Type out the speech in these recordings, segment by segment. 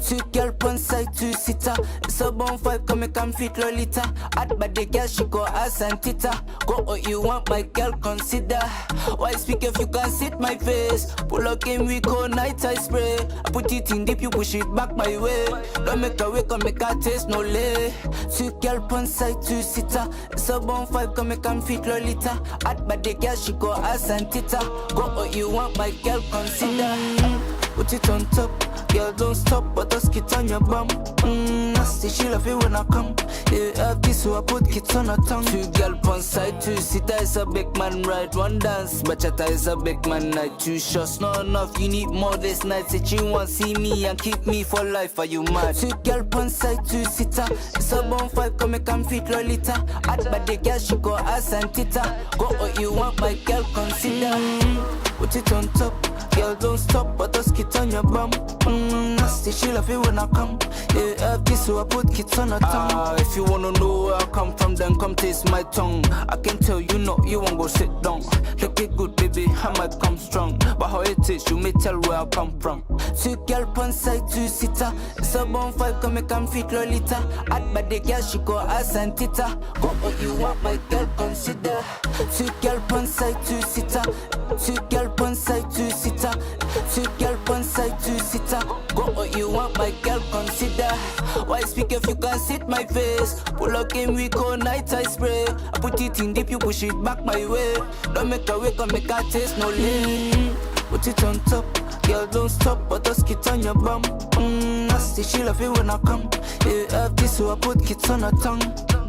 Two girl one side, two sitter. It's a bon five, come make fit Lolita. Hot body girl, she go ass and tita. Go what you want, my girl, consider. Why speak if you can sit my face? Pull up game, we go night I spray. I put it in deep, you push it back my way. Don't make a wake, come make taste no lay. Two girl one side, two sitter. It's a bon five, come make fit Lolita. Hot body girl, she go ass and tita. Go what you want, my girl, consider. Put it on top, girl don't stop, but us kits on your bum. Mm, nasty, she love it when I come. Yeah, have this, so I put kits on her tongue. Two girl one side, two sitter is a big man ride. One dance, bachata is a big man night. Two shots, not enough, you need more this night. Say you want see me and keep me for life, are you mad? Two girl one side, two sitter. It's a bon five, come make come fit Lolita. Hot the girl, she go ass and tita. Go what you want, my girl, consider. Put it on top. Girl, don't stop, but us kits on your bum. Mm, nasty, she love it when I come. Yeah, have this, so I put kits on her tongue. Ah, if you wanna know where I come from, then come taste my tongue. I can tell you know you won't go sit down. Look it good, baby, I might come strong. But how it is, you may tell where I come from. Two girl, one side, two sitter. It's a bon five, come make come fit Lolita. Hot body girl, she go ass and tita. Go what you want, my girl, consider. Two girl, one side, two sitter. Two girl, one side, two sitter. Two girl, one side, two sitter. Go what you want, my girl, consider. Why speak if you can't sit my face? Pull up game, we go night I spray. I put it in deep, you push it back my way. Don't make a wake, make a taste no lane. Put it on top, girl, don't stop, but us kits on your bum. Mm, nasty, she love it when I come. Yeah, have this, so I put kits on her tongue.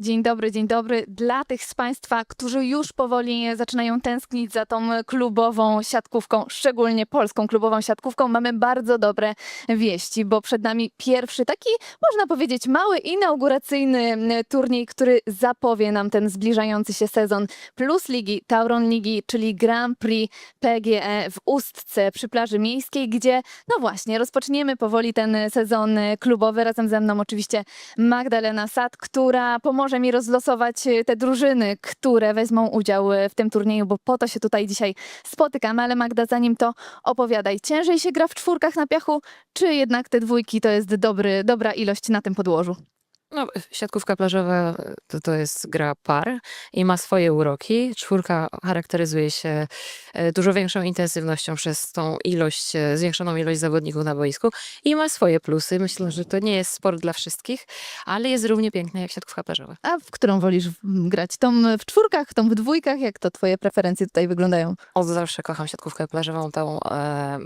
Dzień dobry, dzień dobry. Dla tych z Państwa, którzy już powoli zaczynają tęsknić za tą klubową siatkówką, szczególnie polską klubową siatkówką, mamy bardzo dobre wieści, bo przed nami pierwszy taki, można powiedzieć, mały inauguracyjny turniej, który zapowie nam ten zbliżający się sezon Plus Ligi, Tauron Ligi, czyli Grand Prix PGE w Ustce przy plaży miejskiej, gdzie, no właśnie, rozpoczniemy powoli ten sezon klubowy. Razem ze mną oczywiście Magdalena Sad, która pomoże mi rozlosować e, te drużyny, które wezmą udział e, w tym turnieju, bo po to się tutaj dzisiaj spotykamy. Ale Magda, zanim to opowiadaj, ciężej się gra w czwórkach na piachu, czy jednak te dwójki to jest dobry, dobra ilość na tym podłożu? No, siatkówka plażowa to, to jest gra par i ma swoje uroki. Czwórka charakteryzuje się e, dużo większą intensywnością przez tą ilość, e, zwiększoną ilość zawodników na boisku i ma swoje plusy. Myślę, że to nie jest sport dla wszystkich, ale jest równie piękne jak siatkówka plażowa. A w którą wolisz grać? Tą w czwórkach, tą w dwójkach? Jak to twoje preferencje tutaj wyglądają? Od zawsze kocham siatkówkę plażową, tą e,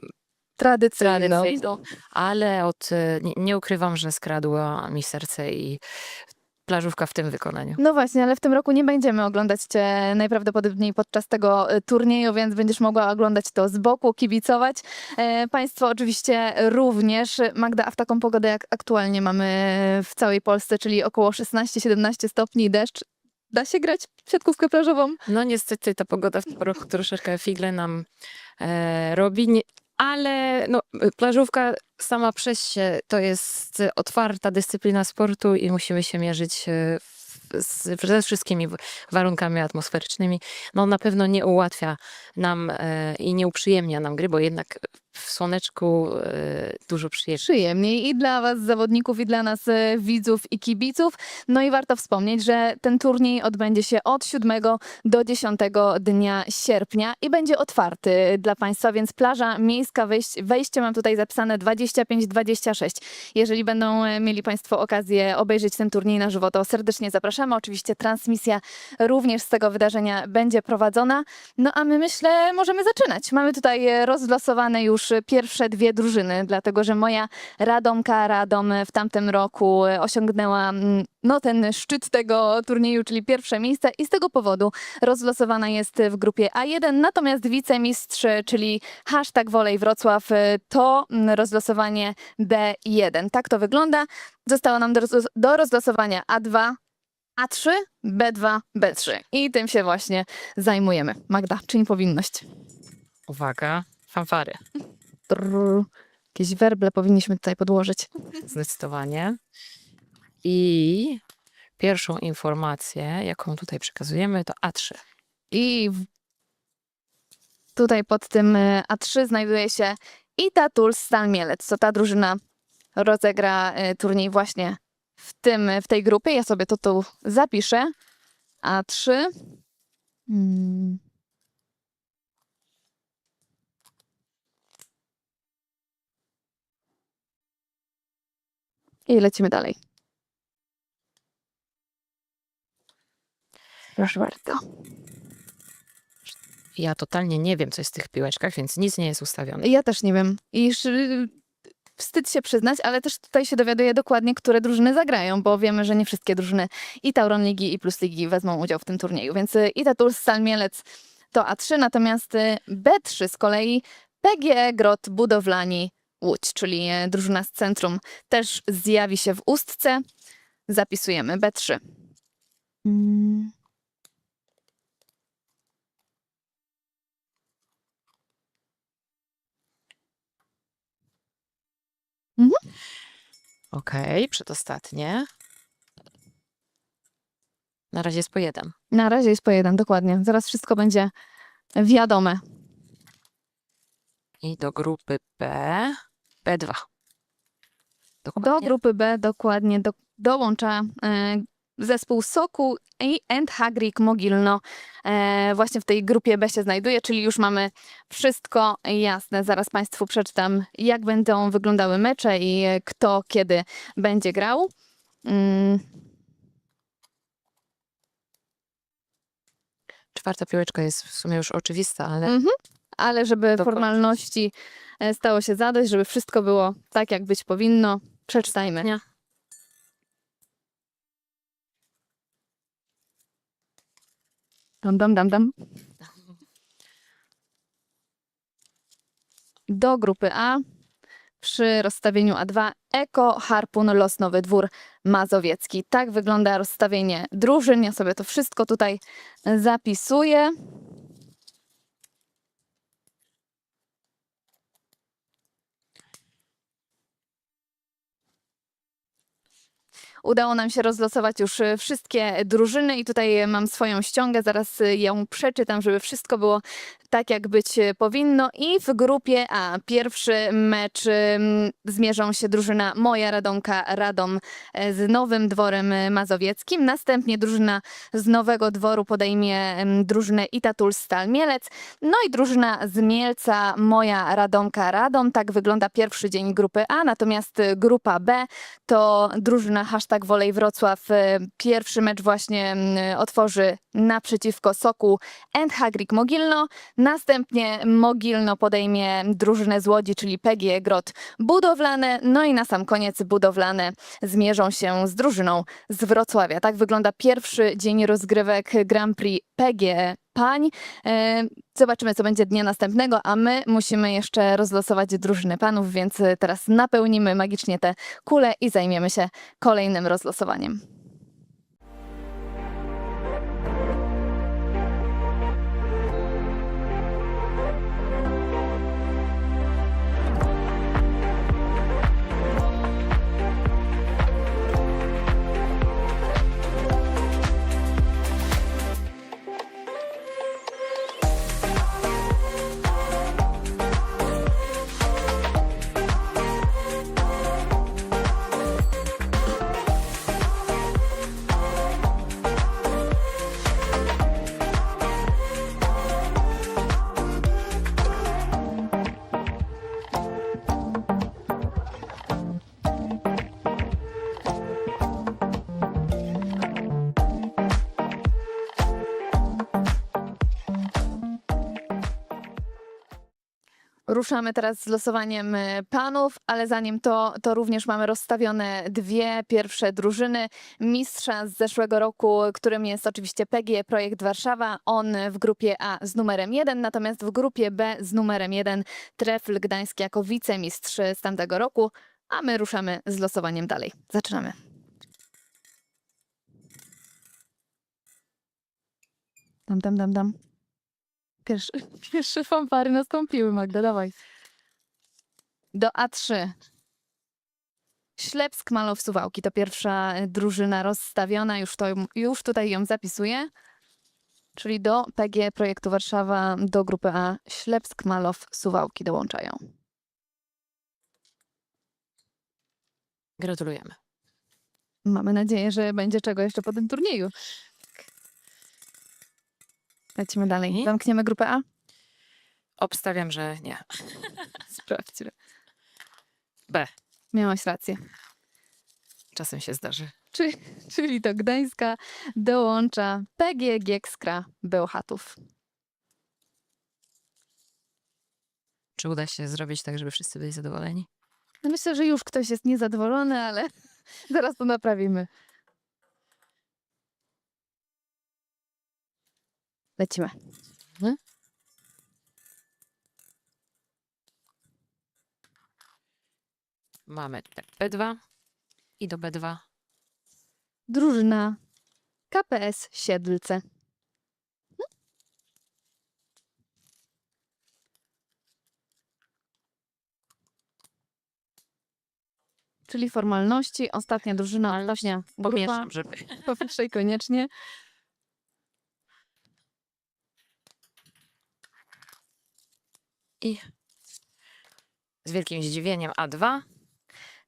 Tradycyjną. tradycyjną, ale od, nie, nie ukrywam, że skradła mi serce i plażówka w tym wykonaniu. No właśnie, ale w tym roku nie będziemy oglądać Cię najprawdopodobniej podczas tego e, turnieju, więc będziesz mogła oglądać to z boku, kibicować. E, państwo oczywiście również. Magda, a w taką pogodę jak aktualnie mamy w całej Polsce, czyli około 16-17 stopni deszcz, da się grać w siatkówkę plażową? No niestety ta pogoda w tym roku troszeczkę figle nam e, robi, nie, ale no, plażówka sama przez się to jest otwarta dyscyplina sportu i musimy się mierzyć e, z, ze wszystkimi warunkami atmosferycznymi. No na pewno nie ułatwia nam e, i nie uprzyjemnia nam gry, bo jednak w słoneczku e, dużo przyjemniej. Przyjemniej i dla Was, zawodników, i dla nas, e, widzów i kibiców. No i warto wspomnieć, że ten turniej odbędzie się od 7 do 10 dnia sierpnia i będzie otwarty dla Państwa, więc plaża miejska, wejście, wejście mam tutaj zapisane 25-26. Jeżeli będą e, mieli Państwo okazję obejrzeć ten turniej na żywo, to serdecznie zapraszamy. Oczywiście transmisja również z tego wydarzenia będzie prowadzona. No a my myślę, możemy zaczynać. Mamy tutaj rozlosowane już e, pierwsze dwie drużyny, dlatego że moja Radomka Radom w tamtym roku osiągnęła mm, no, ten szczyt tego turnieju, czyli pierwsze miejsce i z tego powodu rozlosowana jest w grupie A1, natomiast wicemistrz, czyli hashtag Wolej Wrocław to mm, rozlosowanie B1. Tak to wygląda. Zostało nam do, do rozlosowania A2, A3, B2, B3 i tym się właśnie zajmujemy. Magda, czyń powinność. Uwaga, fanfary. Trrr. Jakieś werble powinniśmy tutaj podłożyć. Zdecydowanie. I pierwszą informację, jaką tutaj przekazujemy, to A3. I w... tutaj pod tym e, A3 znajduje się Ita Tools Stal Mielec. To ta drużyna rozegra e, turniej właśnie w, tym, w tej grupie. Ja sobie to tu zapiszę. A3. Mm. I lecimy dalej. Proszę bardzo. Ja totalnie nie wiem, co jest w tych piłeczkach, więc nic nie jest ustawione. Ja też nie wiem. I już, y, wstyd się przyznać, ale też tutaj się dowiaduję dokładnie, które drużyny zagrają, bo wiemy, że nie wszystkie drużyny i Tauron Ligi i Plus Ligi wezmą udział w tym turnieju. Więc y, Ita Tours Stal Mielec to A3, natomiast y, B3 z kolei PGE Grot Budowlani Łódź, czyli y, drużyna z centrum też zjawi się w Ustce. Zapisujemy B3. Mm. Okej, przedostatnie. Na razie jest po jeden. Na razie jest po jeden, dokładnie. Zaraz wszystko będzie wiadome. I do grupy B, B2. Do Dokładnie. grupy B dokładnie do, dołącza e, zespół Soku i and Hagrik Mogilno. E, właśnie w tej grupie B się znajduje, czyli już mamy wszystko jasne. Zaraz Państwu przeczytam, jak będą wyglądały mecze i e, kto kiedy będzie grał. Mm, Czwarta piłeczka jest w sumie już oczywista, ale Mhm. ale żeby Dokładnie. formalności stało się zadość, żeby wszystko było tak, jak być powinno, przeczytajmy. Nie. Dam, dam, dam, dam. Do grupy A przy rozstawieniu A2 Eko, Harpun, Los Nowy Dwór, Mazowiecki. Tak wygląda rozstawienie drużyn. Ja sobie to wszystko tutaj zapisuję. Udało nam się rozlosować już e, wszystkie drużyny i tutaj mam swoją ściągę, zaraz e, ją przeczytam, żeby wszystko było tak, jak być e, powinno. I w grupie A pierwszy mecz zmierzą się drużyna Moja Radomka Radom e, z Nowym Dworem e, Mazowieckim. Następnie drużyna z Nowego Dworu podejmie drużynę Itatul Stal Mielec. No i drużyna z Mielca Moja Radomka Radom. Tak wygląda pierwszy dzień grupy A. Natomiast e, grupa B to drużyna hashtag Wolej Wrocław. e, Pierwszy mecz właśnie otworzy naprzeciwko Soku and Hagrik Mogilno. Następnie Mogilno podejmie drużynę z Łodzi, czyli PG Grot Budowlane. No i na sam koniec budowlane zmierzą się z drużyną z Wrocławia. Tak wygląda pierwszy dzień rozgrywek Grand Prix PG Pań. E, Zobaczymy, co będzie dnia następnego, a my musimy jeszcze rozlosować drużyny panów, więc teraz napełnimy magicznie te kule i zajmiemy się kolejnym rozlosowaniem. Ruszamy teraz z losowaniem e, panów, ale zanim to, to również mamy rozstawione dwie pierwsze drużyny. Mistrza z zeszłego roku, którym jest oczywiście PGE Projekt Warszawa. On w grupie A z numerem 1, natomiast w grupie B z numerem 1 Trefl Gdańsk jako wicemistrz z tamtego roku. A my ruszamy z losowaniem dalej. Zaczynamy. Dam, dam, dam, dam. Pierwszy, pierwsze fanfary nastąpiły, Magda, dawaj. Do A3. Ślepsk Malow Suwałki to pierwsza e, drużyna rozstawiona, już, to, już tutaj ją zapisuję. Czyli do PG Projektu Warszawa, do grupy A Ślepsk Malow Suwałki dołączają. Gratulujemy. Mamy nadzieję, że będzie czego jeszcze po tym turnieju. Lecimy dalej. Mhm. Zamkniemy grupę A? Obstawiam, że nie. Sprawdźmy. B. Miałaś rację. Czasem się zdarzy. Czyli, czyli do Gdańska dołącza PG Giekskra Bełchatów. Czy uda się zrobić tak, żeby wszyscy byli zadowoleni? No myślę, że już ktoś jest niezadowolony, ale zaraz to naprawimy. Lecimy. Mamy tak B2 i do B2 Drużyna KPS Siedlce. Czyli formalności. Ostatnia drużyna. Ostatnia grupa. pomieszam, żeby... Po pierwszej koniecznie. I z wielkim zdziwieniem A2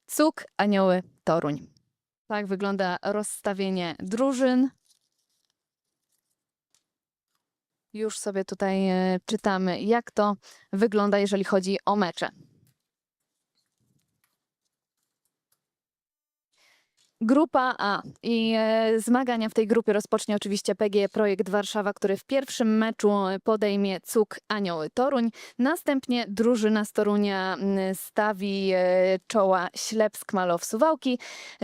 Cuk, Anioły, Toruń. Tak wygląda rozstawienie drużyn. Już sobie tutaj e, czytamy, jak to wygląda, jeżeli chodzi o mecze. Grupa A i e, zmagania w tej grupie rozpocznie oczywiście PG Projekt Warszawa, który w pierwszym meczu podejmie Cuk Anioły Toruń. Następnie drużyna z Torunia stawi e, czoła Ślepsk Malow Suwałki,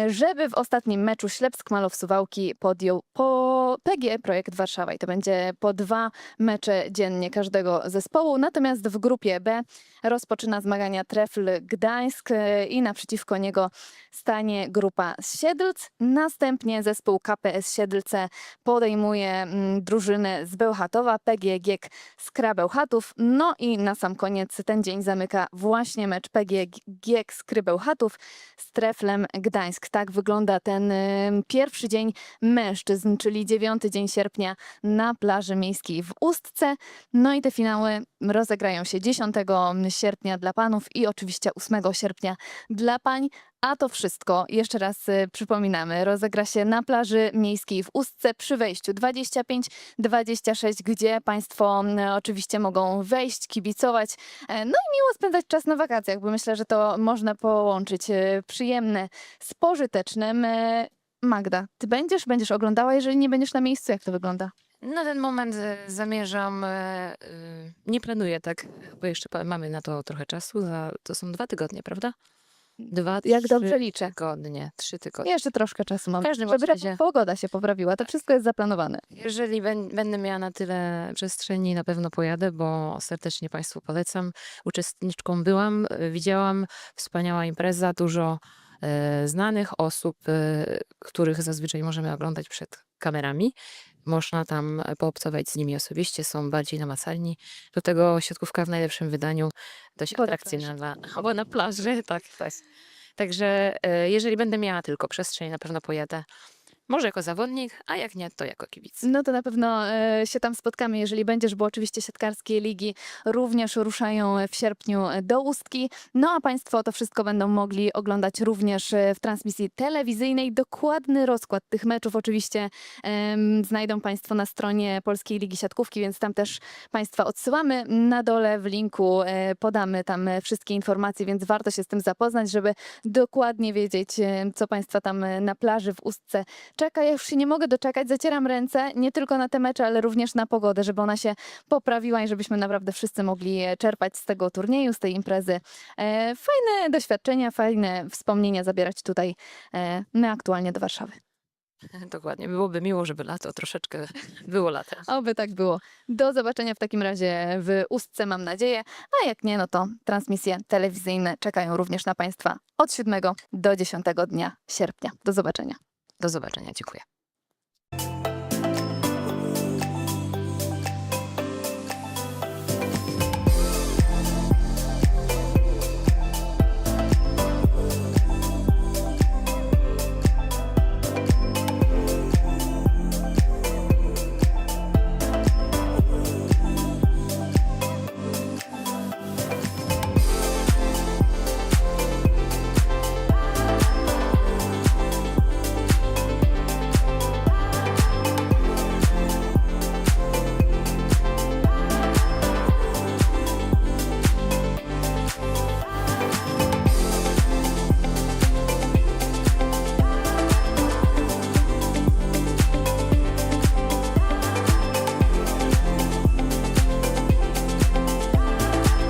żeby w ostatnim meczu Ślepsk Malow Suwałki podjął po PG Projekt Warszawa i to będzie po dwa mecze dziennie każdego zespołu. Natomiast w grupie B rozpoczyna zmagania Trefl Gdańsk e, i naprzeciwko niego stanie grupa z Siedlc. Następnie zespół KPS Siedlce podejmuje mm, drużynę z Bełchatowa, z Krabełchatów. No i na sam koniec ten dzień zamyka właśnie mecz PGE GiEK z Treflem Gdańsk. Tak wygląda ten pierwszy dzień mężczyzn, czyli 9 dzień sierpnia na plaży miejskiej w Ustce. No i te finały rozegrają się 10 sierpnia dla panów i oczywiście 8 sierpnia dla pań. A to wszystko, jeszcze raz y, przypominamy, rozegra się na plaży miejskiej w Ustce przy wejściu 25-26, gdzie Państwo m, oczywiście mogą wejść, kibicować, e, no i miło spędzać czas na wakacjach, bo myślę, że to można połączyć e, przyjemne z pożytecznym. E, Magda, ty będziesz, będziesz oglądała, jeżeli nie będziesz na miejscu, jak to wygląda? Na ten moment zamierzam, nie planuję tak, bo jeszcze mamy na to trochę czasu, za, to są dwa tygodnie, prawda? Dwa, Jak trzy dobrze liczę. tygodnie, trzy tygodnie. Jeszcze troszkę czasu mam, W każdym żeby razie- pogoda się poprawiła, to wszystko jest zaplanowane. Jeżeli bę- będę miała na tyle przestrzeni, na pewno pojadę, bo serdecznie Państwu polecam. Uczestniczką byłam, e, widziałam, wspaniała impreza, dużo e, znanych osób, e, których zazwyczaj możemy oglądać przed kamerami. Można tam e, poobcować z nimi osobiście, są bardziej namacalni. Do tego siatkówka w najlepszym wydaniu, dość Bo na atrakcyjna dla... Albo na plaży, tak, tak. Także e, jeżeli będę miała tylko przestrzeń, na pewno pojadę. Może jako zawodnik, a jak nie, to jako kibic. No to na pewno e, się tam spotkamy, jeżeli będziesz, bo oczywiście siatkarskie ligi również ruszają w sierpniu do Ustki. No a Państwo to wszystko będą mogli oglądać również e, w transmisji telewizyjnej. Dokładny rozkład tych meczów oczywiście em, znajdą Państwo na stronie Polskiej Ligi Siatkówki, więc tam też Państwa odsyłamy. Na dole w linku e, podamy tam e, wszystkie informacje, więc warto się z tym zapoznać, żeby dokładnie wiedzieć, e, co Państwa tam e, na plaży w Ustce czeka. Ja już się nie mogę doczekać. Zacieram ręce nie tylko na te mecze, ale również na pogodę, żeby ona się poprawiła i żebyśmy naprawdę wszyscy mogli e, czerpać z tego turnieju, z tej imprezy. E, fajne doświadczenia, fajne wspomnienia zabierać tutaj e, my aktualnie do Warszawy. Dokładnie. Byłoby miło, żeby lato troszeczkę było latem. Oby tak było. Do zobaczenia w takim razie w Ustce, mam nadzieję. A jak nie, no to transmisje telewizyjne czekają również na Państwa od 7 do 10 dnia sierpnia. Do zobaczenia. Do zobaczenia. Dziękuję.